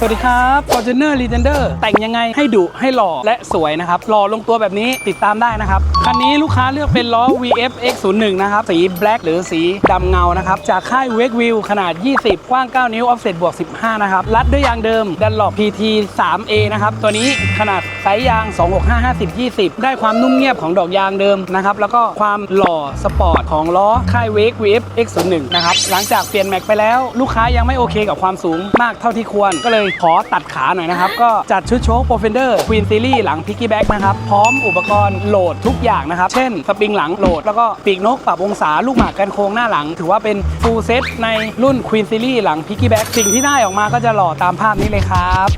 สวัสดีครับ Fortuner Legender แต่งยังไงให้ดุให้หล่อและสวยนะครับหล่อลงตัวแบบนี้ติดตามได้นะครับ คันนี้ลูกค้าเลือกเป็นล้อ VF X01 นะครับ สี black หรือสีดำเงานะครับ จากค่าย Wake View ขนาด 20 กว้าง 9 นิ้ว offset บวก 15 นะครับ รัดด้วยยางเดิม Dunlop PT 3A นะครับ ตัวนี้ขนาดไซส์ยาง 265 50 20 ได้ความนุ่มเงียบของดอกยางเดิมนะครับ แล้วก็ความหล่อสปอร์ตของล้อค่าย Wake VF X01 นะครับ หลังจากเปลี่ยนแม็กไปแล้ว ลูกค้ายังไม่โอเคกับความสูงมากเท่าที่ควร ก็เลยขอตัดขาหน่อยนะครับ ก็จัดชุดโชค Profender Queen Series หลัง Piggyback นะครับ พร้อมอุปกรณ์โหลดทุกอย่างนะครับ เช่นสปริงหลังโหลด แล้วก็ปีกนกปรับองศาลูกหมากกันโค้งหน้าหลัง ถือว่าเป็นฟูลเซตในรุ่น Queen Series หลังพิกกี้แบ็กสิ่งที่ได้ออกมาก็จะหล่อตามภาพนี้เลยครับ